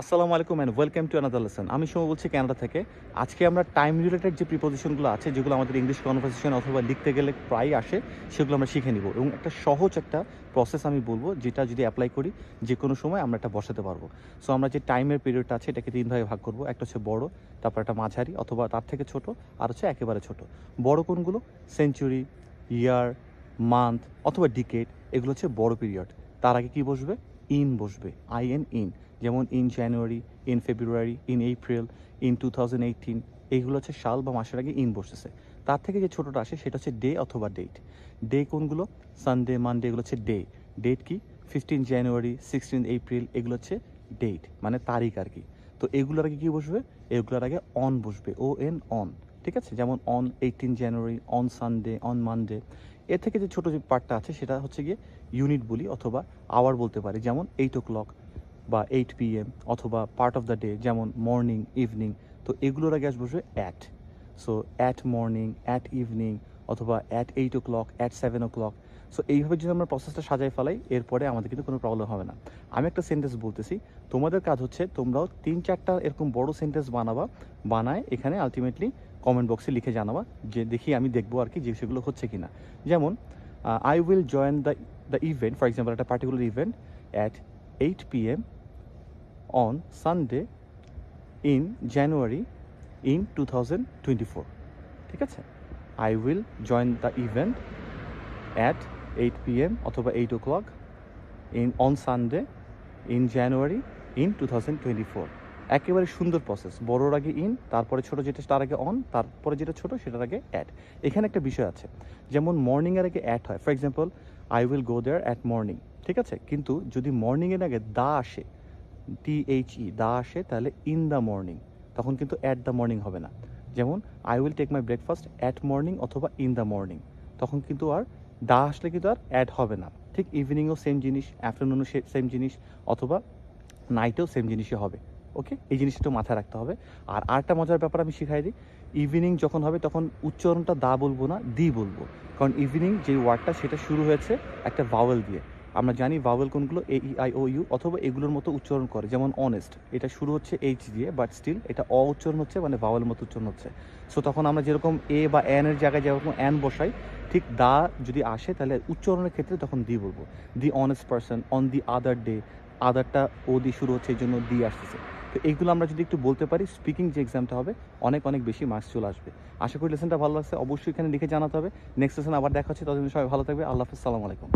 আসসালামু আলাইকুম and welcome to another lesson আমি সময় বলছি কানাডা থেকে। আজকে আমরা টাইম রিলেটেড যে প্রিপোজিশনগুলো আছে, যেগুলো আমাদের ইংলিশ কনভারসেশন অথবা লিখতে গেলে প্রায় আসে, সেগুলো আমরা শিখে নিব। এবং একটা সহজ একটা প্রসেস আমি বলব, যেটা যদি অ্যাপ্লাই করি, যে কোনো সময় আমরা এটা বসাতে পারব। সো আমরা যে টাইমের পিরিয়ডটা আছে, এটাকে তিন ভাগে ভাগ করব। একটা হচ্ছে বড়, তারপর একটা মাঝারি, অথবা তার থেকে ছোট, আর হচ্ছে একেবারে ছোট। বড় কোনগুলো? সেঞ্চুরি ইয়ার মান্থ অথবা ডিকেট এগুলো হচ্ছে বড় পিরিয়ড তার আগে কি বসবে? ইন বসবে। আই এন ইন যেমন in January in February in April in two thousand এইগুলো হচ্ছে সাল বা মাসের আগে ইন বসতেছে তার থেকে যে ছোটোটা আসে সেটা হচ্ছে ডে অথবা ডেট ডে কোনগুলো? সানডে মানডে এগুলো হচ্ছে ডে ডেট কি? ফিফটিন জানুয়ারি সিক্সটিন এপ্রিল এগুলো হচ্ছে ডেট মানে তারিখ আর কি। তো এগুলোর আগে কী বসবে? এগুলোর আগে অন বসবে ও এন অন ঠিক আছে? যেমন on eighteen January on Sunday on Monday এর থেকে যে ছোটো যে পার্টটা আছে সেটা হচ্ছে গিয়ে ইউনিট বলি অথবা আওয়ার বলতে পারি। যেমন এইট ও ক্লক বা এইট পি এম অথবা পার্ট অফ দ্য ডে যেমন মর্নিং ইভিনিং তো এগুলোর আগে আসবে at so at morning at evening অথবা at eight o'clock at seven o'clock so এইভাবে যদি আমরা প্রসেসটা সাজাই ফেলাই, এরপরে আমাদের কিন্তু কোনো প্রবলেম হবে না। আমি একটা সেন্টেন্স বলতেছি, তোমাদের কাজ হচ্ছে তোমরাও তিন চারটা এরকম বড় সেন্টেন্স বানাবা, বানায় এখানে আলটিমেটলি কমেন্ট বক্সে লিখে জানাবা, যে দেখি আমি দেখব আর কি যে সেগুলো হচ্ছে কিনা। যেমন I will join the the event for example একটা particular event at eight P M on Sunday in January in 2024 ঠিক আছে? I will join the event at eight P M অথবা eight o'clock in on Sunday in January in two twenty four একেবারে সুন্দর process বড়োর আগে in তারপরে ছোটো যেটা, তার আগে অন তারপরে যেটা ছোটো, সেটার আগে অ্যাড এখানে একটা বিষয় আছে। যেমন মর্নিংয়ের আগে অ্যাড হয়। For example I will go there at morning ঠিক আছে? কিন্তু যদি মর্নিংয়ের আগে দা আসে টিএইচই দা আসে, তাহলে ইন দ্য মর্নিং তখন কিন্তু অ্যাট দ্য মর্নিং হবে না। যেমন I will take my breakfast at morning অথবা ইন দ্য মর্নিং তখন কিন্তু আর দা আসলে কিন্তু আর অ্যাড হবে না। ঠিক ইভিনিংও সেম জিনিস আফটারনুনও সেম জিনিস, অথবা নাইটেও সেম জিনিসই হবে ওকে এই জিনিসটা একটু মাথায় রাখতে হবে। আর আরেকটা মজার ব্যাপার আমি শিখাই দিই ইভিনিং যখন হবে, তখন উচ্চারণটা দা বলব না, দি বলব। কারণ ইভিনিং যে ওয়ার্ডটা সেটা শুরু হয়েছে একটা ভাওয়েল দিয়ে। আমরা জানি ভাওয়েল কোনগুলো? এ ই আই ও ইউ অথবা এগুলোর মতো উচ্চারণ করে, যেমন অনেস্ট এটা শুরু হচ্ছে এইচ দিয়ে বাট স্টিল এটা অ উচ্চারণ হচ্ছে মানে ভাওয়েল মতো উচ্চারণ হচ্ছে। সো তখন আমরা যেরকম এ বা এন এর জায়গায় যেরকম অ্যান বসাই, ঠিক দা যদি আসে, তাহলে উচ্চারণের ক্ষেত্রে তখন দি বলব। The honest person on the other day আদারটা O দিয়ে শুরু হচ্ছে, এই জন্য দি আসতেছে। তো এইগুলো আমরা যদি একটু বলতে পারি স্পিকিং যে এক্সামটা হবে, অনেক অনেক বেশি মার্কস চলে আসবে। আশা করি লেসনটা ভালো লাগছে, অবশ্যই এখানে লিখে জানাতে হবে। নেক্সট লেসন আবার দেখা হচ্ছে, ততদিন সবাই ভালো থাকবে, আল্লাহ হাফিজ, সালাম আলাইকুম।